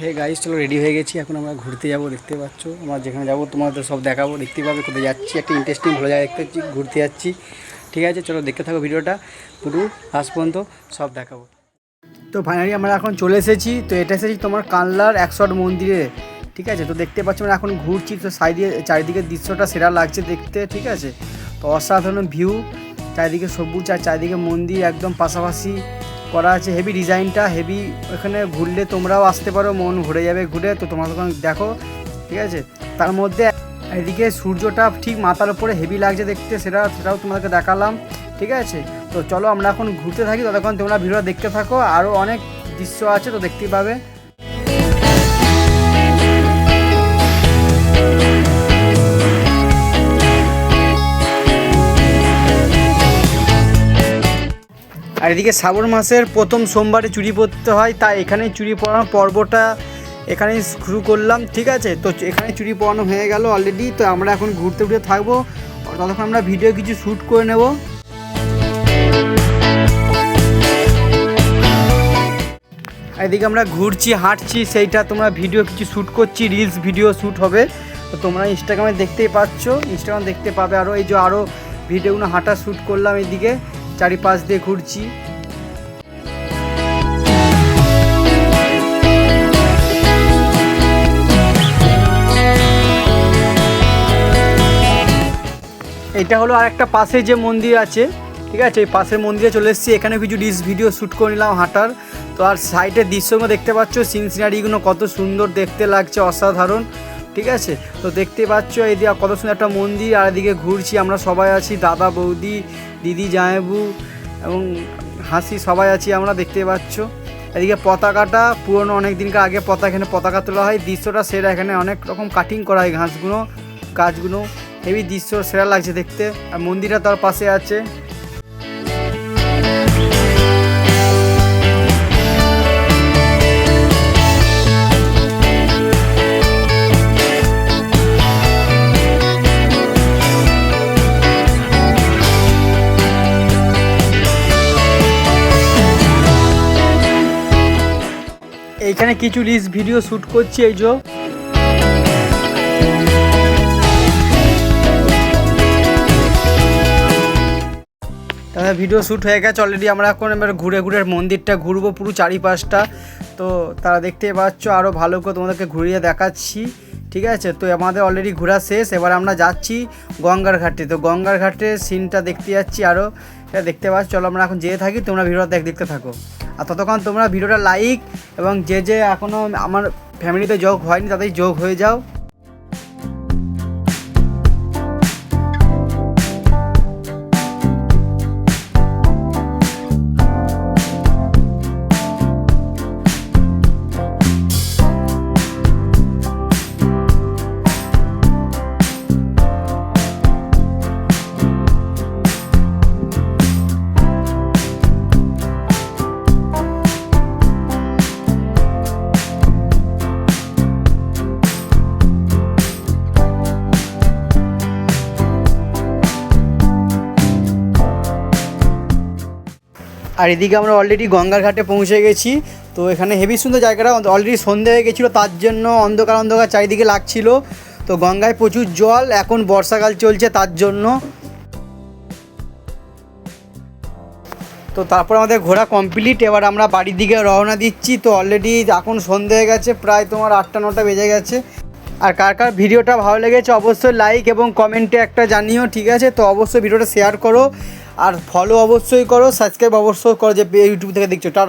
Hey guys চলো ready হয়ে গেছি, এখন আমরা ঘুরতে যাব, দেখতে পাচ্ছ। আমরা যেখানে যাব, তোমাদের সব দেখাবো, দেখতে পাবে কোথায় যাচ্ছি। একটা ইন্টারেস্টিং ভালো জায়গা দেখতে পাচ্ছি, ঘুরতে যাচ্ছি। ঠিক আছে, চলো দেখতে থাকো ভিডিওটা, পুরো লাস্ট পর্যন্ত সব দেখাবো। তো ফাইনালি আমরা এখন চলে এসেছি, তো এটা এসেছি তোমার কানলার একশট মন্দিরে। ঠিক আছে, তো দেখতে পাচ্ছ আমরা এখন ঘুরছি, তো সাইডে, চারিদিকের দৃশ্যটা সেরা লাগছে দেখতে, ঠিক আছে। তো অসাধারণ ভিউ চারিদিকে সবুজ আর চারিদিকে মন্দির একদম পাশাপাশি। করা আছে হেভি ডিজাইনটা হেভি ওখানে ঘুরলে তোমরাও আসতে পারো, মন ঘুরে যাবে ঘুরে। তো তোমার দেখো, ঠিক আছে? তার মধ্যে এদিকে সূর্যটা ঠিক মাথার উপরে হেভি লাগছে দেখতে, সেটা, সেটাও তোমাদেরকে দেখালাম, ঠিক আছে? তো চলো আমরা এখন ঘুরতে থাকি, ততক্ষণ তোমরা ভিডিও দেখতে থাকো। আরও অনেক দৃশ্য আছে, তো দেখতে পাবে। আর এদিকে শ্রাবণ মাসের প্রথম সোমবারে চুরি পড়তে হয়, তাই এখানে চুরি পড়ানোর পর্বটা এখানে শুরু করলাম, ঠিক আছে? তো এখানে চুরি পড়ানো হয়ে গেল অলরেডি তো আমরা এখন ঘুরতে ঘুরতে থাকব। ততক্ষণ আমরা ভিডিও কিছু শ্যুট করে নেব। এদিকে আমরা ঘুরছি, হাঁটছি, সেইটা তোমরা ভিডিও কিছু শ্যুট করছি রিলস ভিডিও শ্যুট হবে। তো তোমরা ইনস্টাগ্রামে দেখতেই পাচ্ছ ইনস্টাগ্রাম দেখতে পাবে আরও এই যে আরও ভিডিওগুলো হাঁটা শ্যুট করলাম এইদিকে চারিপাশ দিয়ে ঘুরছি। এটা হলো আরেকটা পাশে যে মন্দির আছে, ঠিক আছে? এই পাশের মন্দিরে চলে এসেছি। এখানে কিছু ডিস ভিডিও শ্যুট করে নিলাম হাঁটার। তো আর সাইডের দৃশ্যগুলো দেখতে পাচ্ছ সিন সিনারিগুলো কত সুন্দর দেখতে লাগছে, অসাধারণ। ঠিক আছে? তো দেখতে পাচ্ছ এদিকে কত সুন্দর একটা মন্দির, আর এদিকে ঘুরছি আমরা সবাই আছি, দাদা, বৌদি, দিদি, জামাইবু এবং হাসি সবাই আছি আমরা, দেখতে পাচ্ছ। এদিকে পতাকাটা পুরনো, অনেক দিনকার আগে পতাকা এখানে পতাকা তোলা হয়, দৃশ্যটা সেরা, এখানে অনেক রকম কাটিং করা হয় ঘাসগুলো, গাছগুলো। হেভি দৃশ্য, সেরা লাগছে দেখতে। আর মন্দিরটা তার পাশে আছে। এইখানে কিছু রিলস ভিডিও শ্যুট করছি এই যে। ভিডিও শ্যুট হয়ে গেছে অলরেডি আমরা এখন এবার ঘুরে ঘুরে মন্দিরটা ঘুরবো পুরো চারিপাশটা। তো তারা দেখতে পাচ্ছ আরও ভালো করে তোমাদেরকে ঘুরিয়ে দেখাচ্ছি। ঠিক আছে? তো আমাদের অলরেডি ঘোরা শেষ। এবার আমরা যাচ্ছি গঙ্গার ঘাটে। তো গঙ্গার ঘাটে সিনটা দেখতে যাচ্ছি আরও এটা দেখতে পাচ্ছ? চলো আমরা এখন যেয়ে থাকি। তোমরা ভিডিওটা দেখ দেখতে থাকো। আর ততক্ষণ তোমরা ভিডিওটা লাইক এবং যে যে এখনও আমার ফ্যামিলিতে যোগ হয়নি, তাদের যোগ হয়ে যাও। আর এদিকে আমরা অলরেডি গঙ্গার ঘাটে পৌঁছে গেছি। তো এখানে হেভি সুন্দর জায়গাটা অলরেডি সন্ধে হয়ে গেছিল, তার জন্য অন্ধকার অন্ধকার চারিদিকে লাগছিল। তো গঙ্গায় প্রচুর জল, এখন বর্ষাকাল চলছে তার জন্য। তো তারপর আমাদের ঘোরা কমপ্লিট এবার আমরা বাড়ির দিকে রওনা দিচ্ছি। তো অলরেডি এখন সন্ধে হয়ে গেছে, প্রায় তোমার আটটা, নটা বেজে গেছে। আর কার কার ভিডিওটা ভালো লেগেছে অবশ্যই লাইক এবং কমেন্টে একটা জানিও, ঠিক আছে? তো অবশ্যই ভিডিওটা শেয়ার করো, আর ফলো অবশ্যই করো সাবস্ক্রাইব অবশ্যই করো, যে ইউটিউব থেকে দেখছ। টাটা।